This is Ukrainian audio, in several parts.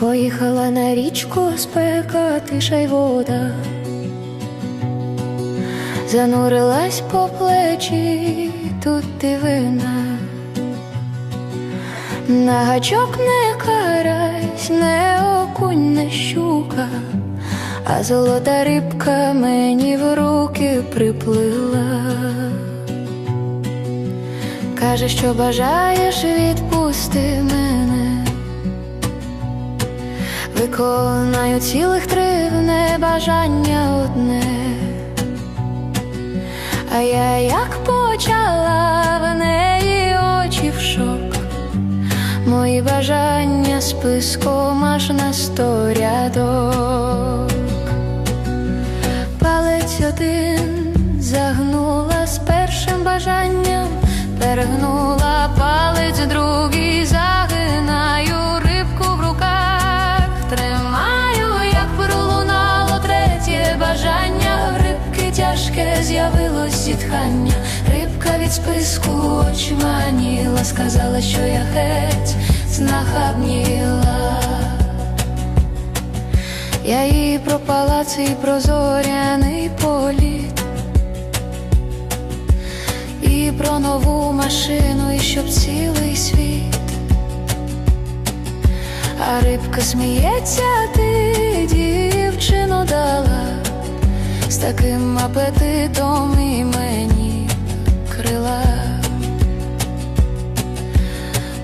Поїхала на річку спека, тиша й вода, занурилась по плечі, тут дивина, на гачок не карась, не окунь, не щука, а золота рибка мені в руки приплила. Каже, що бажаєш, відпусти мене. Виконаю цілих три не бажання одне. А я як почала в неї очі в шок. Мої бажання списком аж на сто рядок. Палець один загнула з першим бажанням, перегнула з'явилось зітхання, рибка від списку очманіла, сказала, що я геть знахабніла. Я їй про палац і про зоряний політ. І про нову машину, і щоб цілий світ. А рибка сміється, ти дівчину дала таким апетитом і мені крила.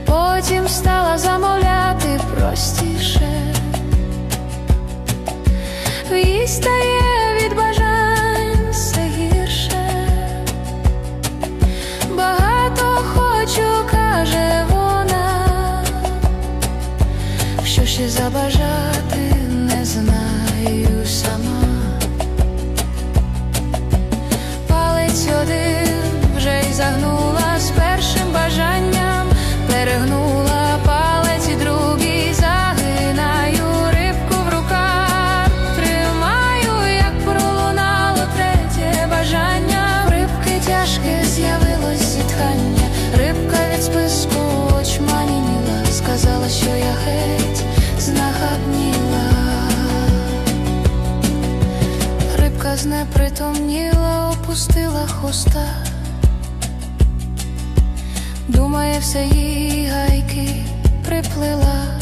Потім стала замовляти простіше. Їй стає від бажань все гірше. Багато хочу, каже вона, що ще забажати Рибка знепритомніла, опустила хвоста. Думає, все їй гайки приплила,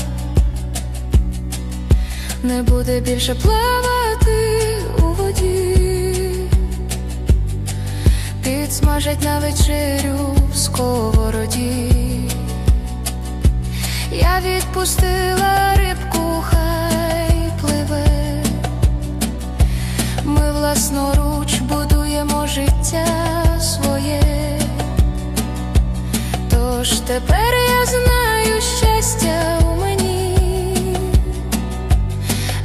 не буде більше пливати у воді, підсмажать на вечерю в сковороді. Я відпустила рибку, тепер я знаю щастя у мені,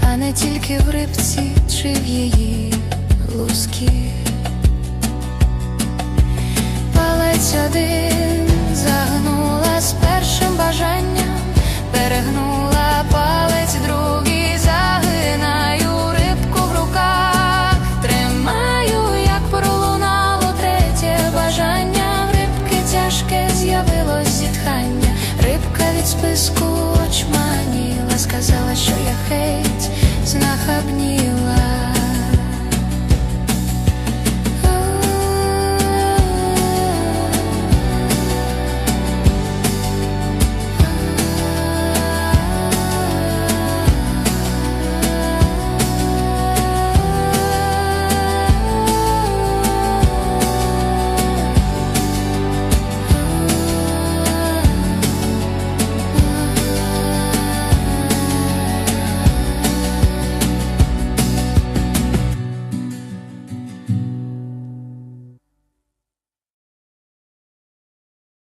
а не тільки в рибці чи в її лускі. Палець один escuro.